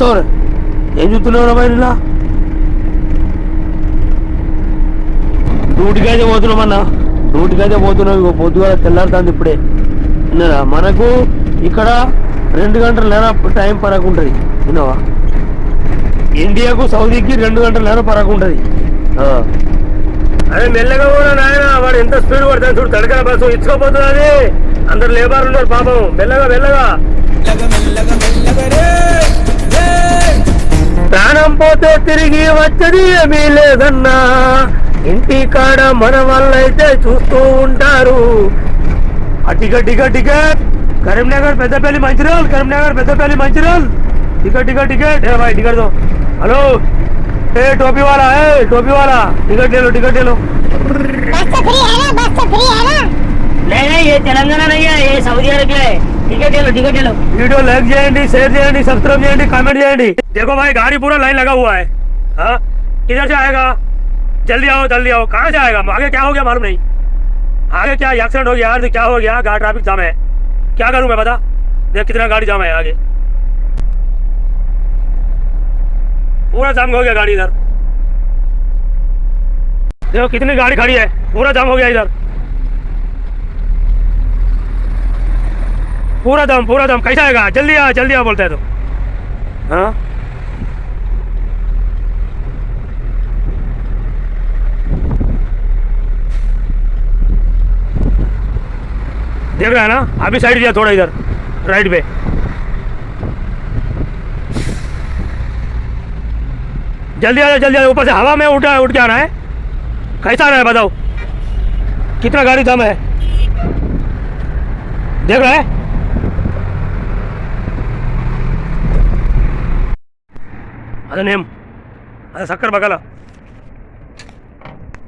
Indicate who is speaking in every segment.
Speaker 1: వస్తావు ఏం చూస్తున్నావు మరి ఇలా? డ్యూటీకి అయితే పోతున్నామన్నా డ్యూటీకి అయితే పోతున్నాం ఇగో పొద్దుగా తెల్లారుతుంది ఇప్పుడే. విన్నారా? మనకు ఇక్కడ రెండు గంటల నేర టైం పరకు ఉంటుంది విన్నావా? ఇండియాకు సౌదీకి రెండు గంటల నేర పరకు ఉంటుంది అదే మెల్లగా కూడా నాయన వాడు ఎంత స్పీడ్ పడుతుంది చూడు తడకల బస్సు ఇచ్చుకోపోతుంది అది. అందరు లేబర్ ఉన్నారు పాపం. మెల్లగా మెల్లగా. ప్రాణం పోతే తిరిగి వచ్చేది ఏమీ లేదన్నా ఇంటి కాడ మన వాళ్ళైతే చూస్తూ ఉంటారు ఆ ticket ticket ticket Karimnagar Peddapalli Mancherial Karimnagar Peddapalli Mancherial ticket ticket ticket है भाई टिकट दो हेलो ए टोपी वाला ए टोपी वाला टिकट ले लो टिकट ले लो
Speaker 2: बस तो फ्री है ना बस तो फ्री है ना
Speaker 3: नहीं नहीं ये तेलंगाना नहीं है ये सऊदी अरब है
Speaker 1: वीडियो लाइक చేయండి शेयर చేయండి सब्सक्राइब చేయండి कमेंट చేయండి. देखो भाई, गाड़ी पूरा लाइन लगा हुआ है। हाँ? किधर से आएगा? जल्दी आओ जल्दी आओ। कहाँ से आएगा? आगे क्या हो गया मालूम नहीं। आगे क्या एक्सीडेंट हो गया? यार, क्या हो गया? गाड़ी ट्रैफ़िक जाम है। क्या करूँ मैं बता? देख कितना गाड़ी जाम है आगे। पूरा जाम हो गया गाड़ी इधर। देखो, कितनी गाड़ी खड़ी है। पूरा जाम हो गया इधर। पूरा दम पूरा दम। कैसा आएगा? जल्दी आ जल्दी आ बोलते हैं तो। हाँ? देख रहा है ना? अभी साइड दिया थोड़ा इधर, राइट पे। जल्दी आ जाओ जल्दी आ जाओ ऊपर से हवा में उठा, उठ आना है। कैसा रहा है बताओ? कितना गाड़ी दम है। देख रहा है? అది నేమ్ అది సక్కర్ బగల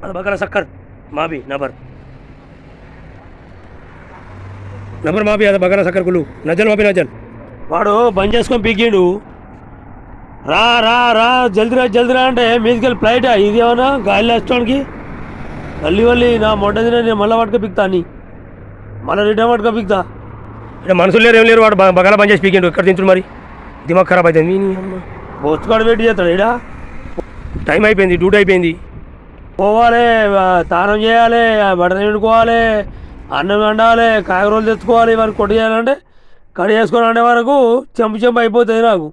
Speaker 1: అది బగల సక్కర్ మాబి నబర్ నబర్ మాబి అది బగల సక్కర్ కులు నజల్ మాబి నజల్ వాడు బంద్ చేసుకొని పీకిండు. రా రా రా జల్దిరా రా రా అంటే మీదికెళ్ళి ఫ్లైట్ ఇది ఏమన్నా గాలి వేసుకోవడానికి మళ్ళీ మళ్ళీ నా మొట్ట తిన నేను మళ్ళీ పట్టుకో పిక్తా అని మళ్ళీ రిటర్న్ పట్టుకో పిక్తా. ఇక్కడ మనుషులు లేరు ఏం లేరు వాడు బగల బంద్ చేసి పీకిండు. ఎక్కడ తింటుడు మరి? దిమాగ్ ఖరాబ్ అవుతుంది మీ బొచ్చుకాడు వెయిట్ చేస్తాడు ఇడా టైం అయిపోయింది డ్యూటీ అయిపోయింది. పోవాలి తానం చేయాలి బట్టలు వండుకోవాలి అన్నం వండాలి కాయగూరలు తెచ్చుకోవాలి ఇవన్నీ కొట్టు చేయాలంటే కడి చేసుకొని అంటే వరకు చెంపు చెంపు అయిపోతుంది నాకు.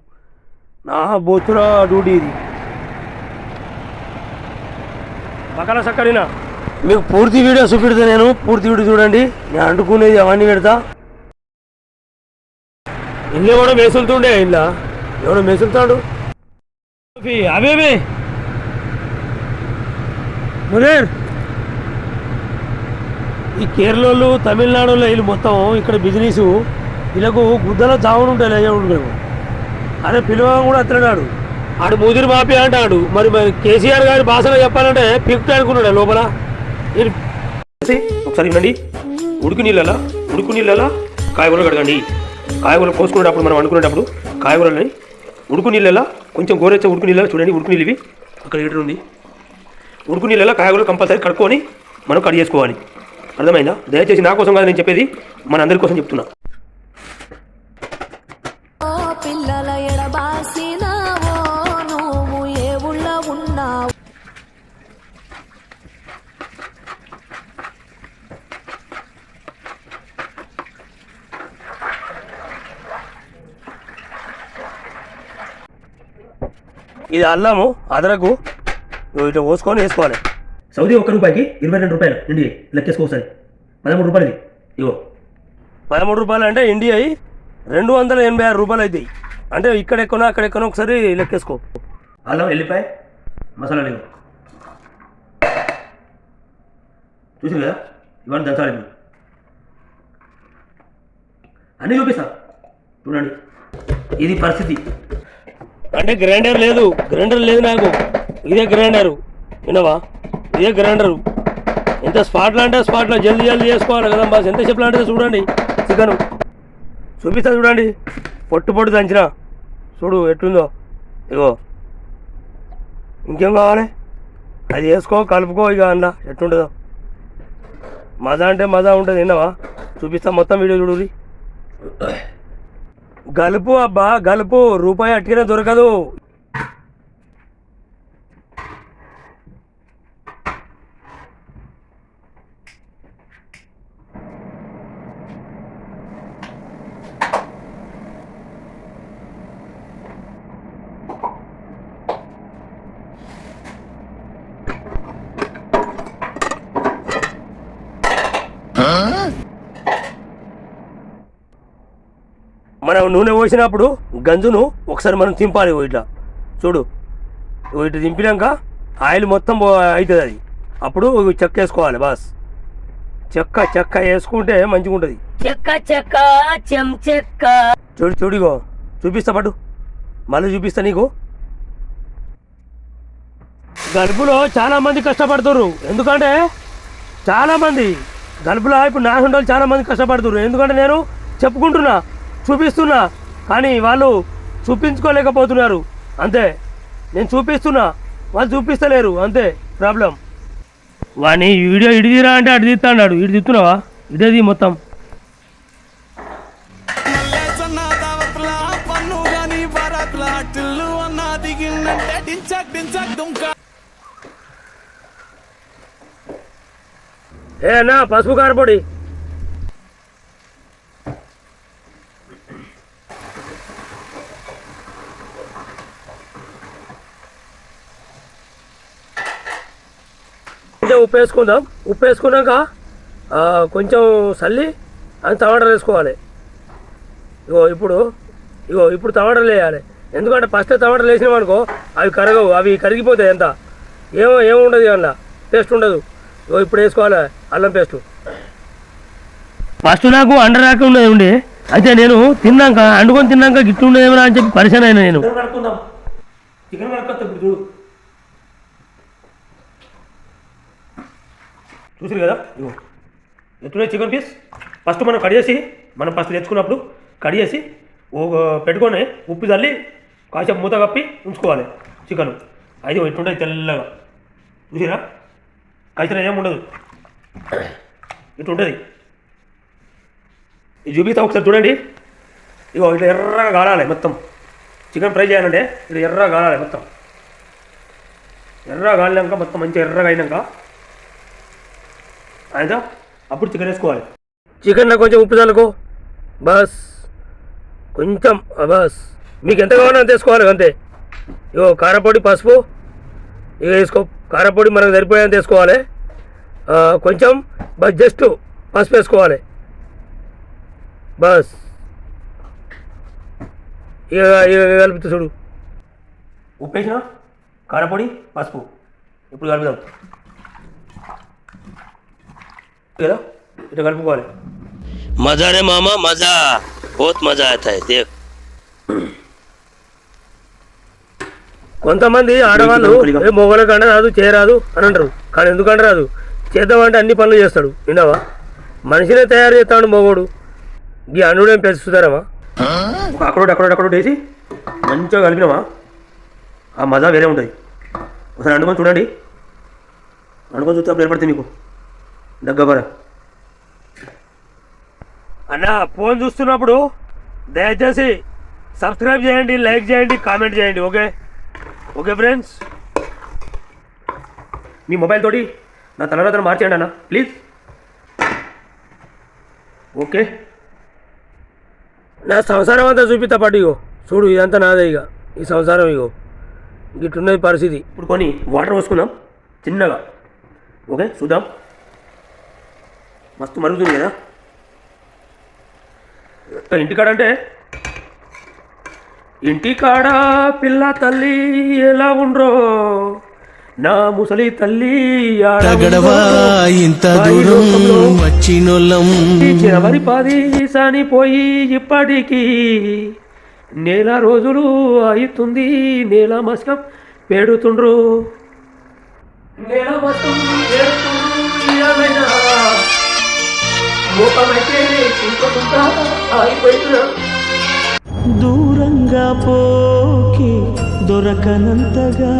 Speaker 1: నా బొచ్చులో డ్యూటీ ఇది. పక్కన సక్కడినా? మీకు పూర్తి వీడియో చూపెడతా నేను పూర్తి వీడియో చూడండి. నేను అంటుకునేది అవన్నీ పెడతా. ఇల్లు కూడా మేసులుతుండే ఇల్లా ఎవడో మేసులుతాడు? అవేమే మునేర్. ఈ కేరళలో తమిళనాడులో వీళ్ళు మొత్తం ఇక్కడ బిజినెస్ వీళ్ళకు గుద్దలో చావును ఉంటాయి లేవు అరే పిలువ కూడా అత్తడాడు ఆడు ముదిరి మాపి అంటాడు. మరి మరి కేసీఆర్ గారి భాషలో చెప్పాలంటే ఫిఫ్టీ అనుకున్నాడు లోపల. ఒకసారి వినండి. ఉడుకు నీళ్ళలా? ఉడుకు నీళ్ళలా? కాయగూరలు కడగండి. కాయగూరలు కోసుకునేటప్పుడు మనం అనుకునేటప్పుడు కాయగూరలని ఉడుకు నీళ్ళలో? కొంచెం గోరెచ్చ ఉడుకు నీళ్ళలో చూడండి ఉడుకు నీళ్ళు ఇవి. అక్కడ హీటర్ ఉంది. ఉడుకు నీళ్ళలో కాయగూరలు కంపల్సరీ కడుక్కొని మనం కట్ చేసుకోవాలి. అర్థమైందా? దయచేసి నా కోసం కాదు నేను చెప్పేది మన అందరి కోసం చెప్తున్నా.
Speaker 4: పిల్లల ఎడబా
Speaker 1: ఇది అల్లము అదరకు నువ్వు ఇట్లా పోసుకొని వేసుకోవాలి. సౌదీ ఒక్క రూపాయికి ఇరవై రెండు రూపాయలు ఇండియా లెక్కేసుకోసారి పదమూడు రూపాయలు ఇగో. పదమూడు రూపాయలు అంటే ఇండియా రెండు వందల ఎనభై ఆరు రూపాయలు అవుతాయి అంటే ఇక్కడ ఎక్కనో అక్కడ ఎక్కనో ఒకసారి లెక్కేసుకో. అల్లం వెళ్ళిపాయ మసాలా లేవు చూసారు కదా? ఇవన్నీ దంచాలి అన్నీ చూపిస్తా. చూడండి. ఇది పరిస్థితి. అంటే గ్రైండర్ లేదు గ్రైండర్ లేదు నాకు. ఇదే గ్రైండరు. వినవా? ఇదే గ్రైండరు. ఎంత స్పాట్లో అంటే స్పాట్లో జల్దీ జల్దీ చేసుకోవాలి కదా బాస్. ఎంత చెప్పాలి అంటే చూడండి. చికెను. చూపిస్తా చూడండి. పొట్టు పొట్టు దంచిన. చూడు ఎట్లుందో. ఇగో. ఇంకేం కావాలి? అది వేసుకో కలుపుకో ఇక అన్న. ఎట్లుంటుందో. మజా అంటే మజా ఉంటుంది. విన్నావా చూపిస్తా మొత్తం వీడియో చూడు గలుపు అబ్బా గలుపు. రూపాయి అట్టిన దొరకదు. మనం నూనె పోసినప్పుడు గంజును ఒకసారి మనం తింపాలి ఇట్లా. చూడు. ఇట్లా దింపినాక ఆయిల్ మొత్తం అవుతుంది అది. అప్పుడు చెక్క వేసుకోవాలి బాస్. చెక్క చెక్క వేసుకుంటే మంచిగా ఉంటుంది.
Speaker 3: చెక్క చెక్క చెం చెక్క.
Speaker 1: చూడు చూడు ఇగో. చూపిస్తా పట్టు. మళ్ళీ చూపిస్తా నీకు. గల్పులో చాలా మంది కష్టపడుతున్నారు ఎందుకంటే చాలా మంది గల్పులో ఇప్పుడు నా వాళ్ళు చాలా మంది కష్టపడుతున్నారు ఎందుకంటే నేను చెప్పుకుంటున్నా. చూపిస్తున్నా కానీ వాళ్ళు చూపించుకోలేకపోతున్నారు. అంతే. నేను చూపిస్తున్నా వాళ్ళు చూపిస్తలేరు. అంతే. ప్రాబ్లం. వాని వీడియో ఇడిదిరా అంటే అటు తీస్తాడు ఇటు తీస్తున్నావా ఇదేది మొత్తం.
Speaker 5: ఏ నా పసుపు కారపొడి బరాత్లా టిల్లు అన్న దిగిందంటే డించక్ డించక్ దుంకా
Speaker 1: ఏ అన్నా పసుపు కారపొడి కొంచెం ఉప్పు వేసుకుందాం ఉప్పు వేసుకున్నాక కొంచెం చల్లి అది టమాటాలు వేసుకోవాలి. ఇగో ఇప్పుడు ఇగో ఇప్పుడు టమాటాలు వేయాలి. ఎందుకంటే ఫస్ట్ టమాటాలు వేసినాం అనుకో అవి కరగవు అవి కరిగిపోతాయి ఎంత ఏమో ఏముండదు అందులో టేస్ట్ ఉండదు. ఇగో ఇప్పుడు వేసుకోవాలి అల్లం పేస్ట్. ఫస్ట్ నాకు అండరాక ఉండేది ఉండే. అయితే నేను తిన్నాక అండుకొని తిన్నాక గిట్టు ఉండేదేమో అని చెప్పి పరిచయం అయినా నేను. చికెన్ ఇప్పుడు చూడు. చూసారు కదా? ఇగో ఎత్తుడే చికెన్ పీస్. ఫస్ట్ మనం కట్ చేసి మనం ఫస్ట్ తెచ్చుకున్నప్పుడు కట్ చేసి పెట్టుకొని ఉప్పు చల్లి కాసేపు మూత కప్పి ఉంచుకోవాలి చికెన్. అది ఎట్టుండదు తెల్లగా. చూసిరా కలిసిన ఏమి ఉండదు. ఇటు ఉంటుంది ఇది చూపిస్తా ఒకసారి చూడండి. ఇగో ఇట్లా ఎర్రగా కాలాలి మొత్తం. చికెన్ ఫ్రై చేయాలంటే ఇట్లా ఎర్రగా కాలాలి మొత్తం. ఎర్రగా కాలినాక మొత్తం మంచిగా ఎర్రగా అయినాక అయితే అప్పుడు చికెన్ వేసుకోవాలి. చికెన్లో కొంచెం ఉప్పు చల్లుకో. బస్. కొంచెం బస్. మీకు ఎంత కావాలో అంత వేసుకోవాలి అంతే. ఇగో కారపొడి పసుపు. ఇక వేసుకో. కారపొడి మనకు సరిపోయేంత వేసుకోవాలి. కొంచెం బస్ జస్ట్ పసుపు వేసుకోవాలి. బస్. ఇక ఇక కలుపుతా చూడు. ఉప్పు వేసిన? కారపొడి పసుపు. ఇప్పుడు కలుపుదాం. కదా ఇట్లా కలుపుకోవాలి మజా రే మామ మజా బహుత్ మజా దేఖ్ కొంతమంది ఆడవాళ్ళు ఏ మొగలకు అంటే రాదు చేయరాదు అని అంటారు. కానీ ఎందుకంటే రాదు? చేద్దామంటే అన్ని పనులు చేస్తాడు. విన్నావా? మనిషినే తయారు చేస్తాడు మొగోడు. ఈ అన్నుడేం పెంచుతారమ్మా ఒక అక్కడోటి అక్కడోటి అక్కడోటి వేసి మంచిగా కలిపినామా ఆ మజా వేరే ఉంటుంది. ఒకసారి అండుకొని చూడండి. అండుకొని చూస్తే అప్పుడు ఏర్పడుతుంది మీకు. దగ్గర. అన్న ఫోన్ చూస్తున్నప్పుడు దయచేసి సబ్స్క్రైబ్ చేయండి లైక్ చేయండి కామెంట్ చేయండి ఓకే? Okay friends? మీ మొబైల్ తోటి నా తలరాతను మార్చేయండి అన్న. ప్లీజ్. ఓకే. నా సంసారం అంతా చూపిస్తా పాటు ఇగో. చూడు ఇదంతా నాదే ఇక ఈ సంసారం ఇగో. గిట్టున్నది పరిస్థితి. ఇప్పుడు కొని వాటర్ పోసుకుందాం. చిన్నగా. ఓకే చూద్దాం. మస్తు మరుగుతుంది కదా. ఇంటికాడ అంటే? ఇంటికాడ పిల్ల తల్లి ఎలా ఉండ్రో? నా ముసలి తల్లి.
Speaker 5: ఇంత దూరం వచ్చినోళ్ళం?
Speaker 1: చివరి పది సానిపోయి ఇప్పటికీ నెల రోజులు అవుతుంది నెల మస్కం పెడుతుండ్రు. నెల మస్కం ఆగిపోయిందిరా.
Speaker 6: దూరంగా పోకి దొరకనంతగా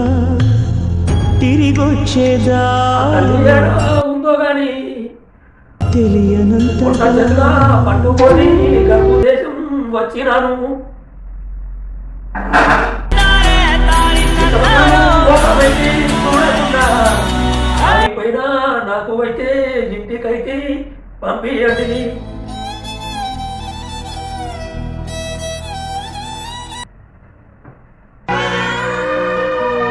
Speaker 6: తిరిగొచ్చేదా
Speaker 1: ఉందో గాని
Speaker 6: తెలియనంతగా
Speaker 1: పట్టుకొని వచ్చినాను పంపియండి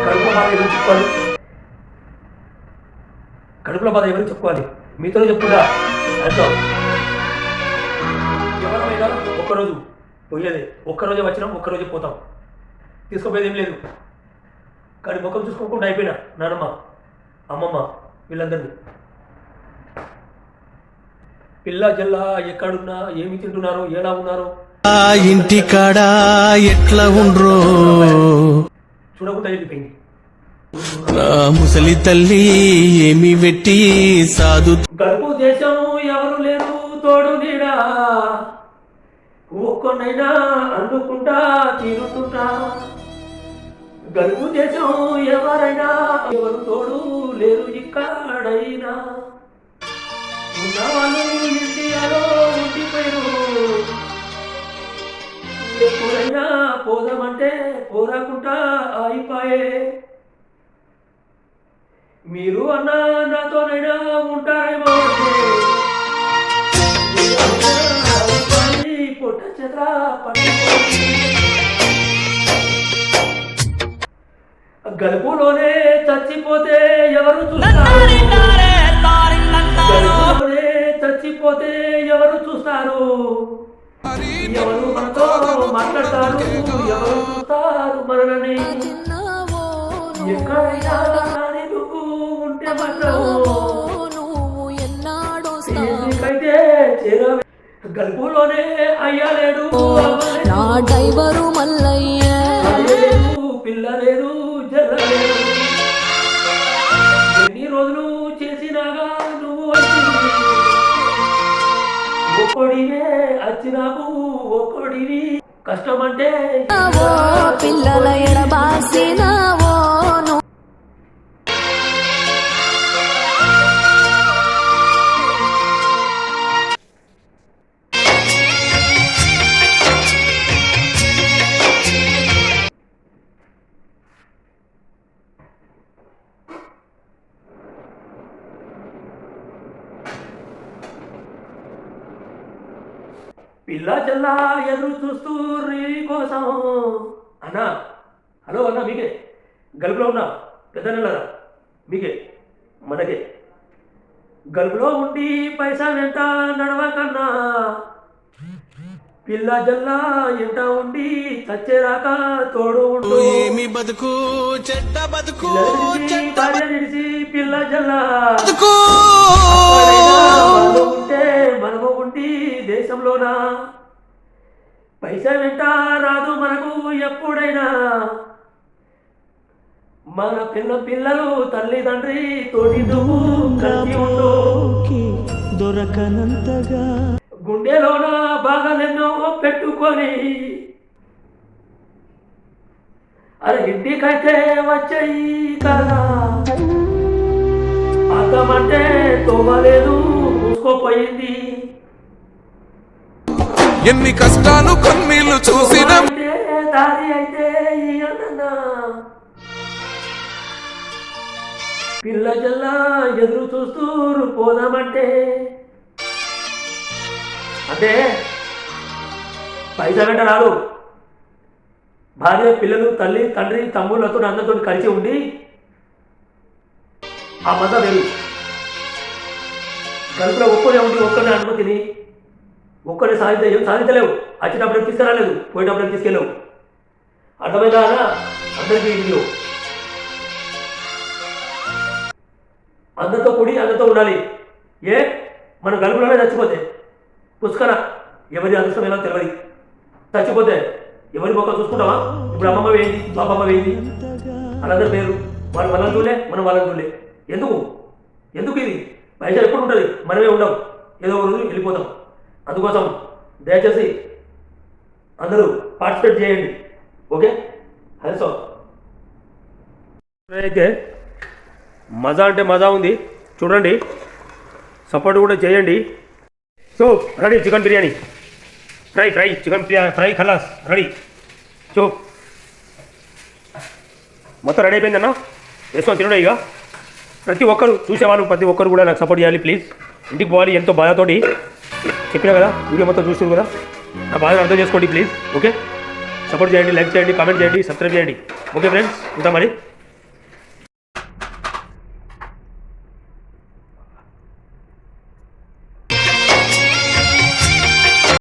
Speaker 1: కడుపులో బాధ ఎవరు చెప్పుకోవాలి కడుపులో బాధ ఎవరు చెప్పుకోవాలి మీతో చెప్పుకుంటా. అర్థం? ఎవరమైనా ఒక్కరోజు పోయేదే. ఒక్కరోజే వచ్చినాం ఒక్కరోజే పోతాం. తీసుకోపోయేది ఏం లేదు. కానీ ముఖం చూసుకోకుండా అయిపోయినా నానమ్మ అమ్మమ్మ వీళ్ళందరినీ. పిల్ల జల్ల ఎక్కడున్నా ఏమి తింటున్నారో ఎలా ఉన్నారో.
Speaker 5: ఆ ఇంటికాడ ఎట్లా ఉండ్రో.
Speaker 1: చూడకుండా వెళ్ళిపోయింది
Speaker 5: నా ముసలి తల్లి ఏమి వెట్టి సాధు
Speaker 1: గడుపు దేశం ఎవరు లేరు తోడు నీడా. ఒక్కనైనా అందుకుంటా తీరుతుంటా. గడుపు దేశం ఎవరైనా ఎవరు తోడు లేరు ఇక్కడైనా. ఉన్నవాళ్ళు పోదామంటే పోరాకుంటా అయిపోయే మీరు అన్న నాతోనైనా ఉంటారేమో పొట్ట చేత గలుపులోనే చచ్చిపోతే ఎవరు చూస్తారు? గలుపులోనే చచ్చిపోతే ఎవరు చూస్తారు? ఎవరు మనతో మాట్లాడతారు? ఎవరు చూస్తారు మనని
Speaker 4: చిన్నవో
Speaker 1: ఎక్కడైనా కానీ నువ్వు ఉంటే మాత్రం
Speaker 4: నువ్వు? ఎన్నాడొస్తావు
Speaker 1: ఎందుకైతే చేరవే గల్పులోనే అయ్యలేడు
Speaker 4: నా డ్రైవరు మల్లయ్య.
Speaker 1: పిల్ల లేదు ఒక్కడివే అచ్చినాకు ఒక్కడివి. కష్టమంటే
Speaker 4: పిల్లల ఎడబాసినా
Speaker 1: పిల్ల జల్ల ఎదురు చూస్తూ నీ కోసం. అన్నా హలో అన్నా మీకే. గల్పులో ఉన్నా పెద్ద నెలరా? మీకే మనకే. గల్పులో ఉండి పైసా వెంట నడవకన్నా పిల్ల జల్ల ఎంట ఉండి చచ్చేరాక తోడు
Speaker 5: ఏమి బతుకు చెడ్డ బతుకు
Speaker 1: పిల్ల నిడిచి, జల్ల ఉంటే ఉండి దేశంలోనా? పైసా వెంట రాదు మనకు ఎప్పుడైనా. మన పిల్ల పిల్లలు తల్లిదండ్రి తోటి నువ్వు
Speaker 6: దొరకనంతగా.
Speaker 1: గుండెలోన బాధలెన్నో పెట్టుకొని. అరే ఇంటికైతే వచ్చాయి కదా అతమంటే తోమలేదు మూసుకోపోయింది.
Speaker 5: ఎన్ని కష్టాలు కన్నీళ్ళు చూసిన
Speaker 1: అయితే అన్న పిల్ల జల్లా ఎదురు చూస్తూ పోదామంటే. అంటే పైసా వెంట రాదు. భార్య పిల్లలు తల్లి తండ్రి తమ్ముళ్ళతో అందరితో కలిసి ఉండి ఆ మత వేరు కలుపులో ఒక్కనే ఉండి ఒక్కనే అనుమతిని ఒక్కరిని సాధించ ఏం సాధించలేవు. వచ్చినప్పుడు తీసుకురాలేదు పోయేటప్పుడు తీసుకెళ్ళవు. అర్థమైందా అందరికీ ఇంట్లో. అందరితో కూడి అందరితో ఉండాలి. ఏ? మనం గలుపులోనే చచ్చిపోతే. పుష్కర. ఎవరి అదృష్టం ఎలా తెలియదు చచ్చిపోతే ఎవరి మొక్క చూసుకుంటావా? ఇప్పుడు అమ్మమ్మ వేయింది బాబమ్మ వేయింది. వాళ్ళందరి పేరు వాళ్ళు వాళ్ళని చూలే మనం వాళ్ళని చూలే ఎందుకు? ఎందుకు ఇది? పైసలు ఎప్పుడు ఉంటుంది? మనమే ఉండం. ఏదో ఒక రోజు వెళ్ళిపోతాం. అందుకోసం దయచేసి అందరూ పార్టిసిపేట్ చేయండి. ఓకే హరిసో అయితే మజా అంటే మజా ఉంది. చూడండి. సపోర్ట్ కూడా చేయండి. So ready chicken biryani. Fry fry chicken fry ఖలాస్ ready చూ మొత్తం రెడీ అయిపోయిందన్న వేసుకొని తినడం ఇక. ప్రతి ఒక్కరు చూసేవాళ్ళు ప్రతి ఒక్కరు కూడా నాకు సపోర్ట్ చేయాలి ప్లీజ్ ఇంటికి పోవాలి ఎంతో బాధతోటి. చెప్పినా కదా? వీడియో మొత్తం చూస్తుంది కదా? నా బాధను అర్థం చేసుకోండి ప్లీజ్ ఓకే సపోర్ట్ చేయండి లైక్ చేయండి కామెంట్ చేయండి సబ్స్క్రైబ్ చేయండి. ఓకే ఫ్రెండ్స్ ఉంటా మరి?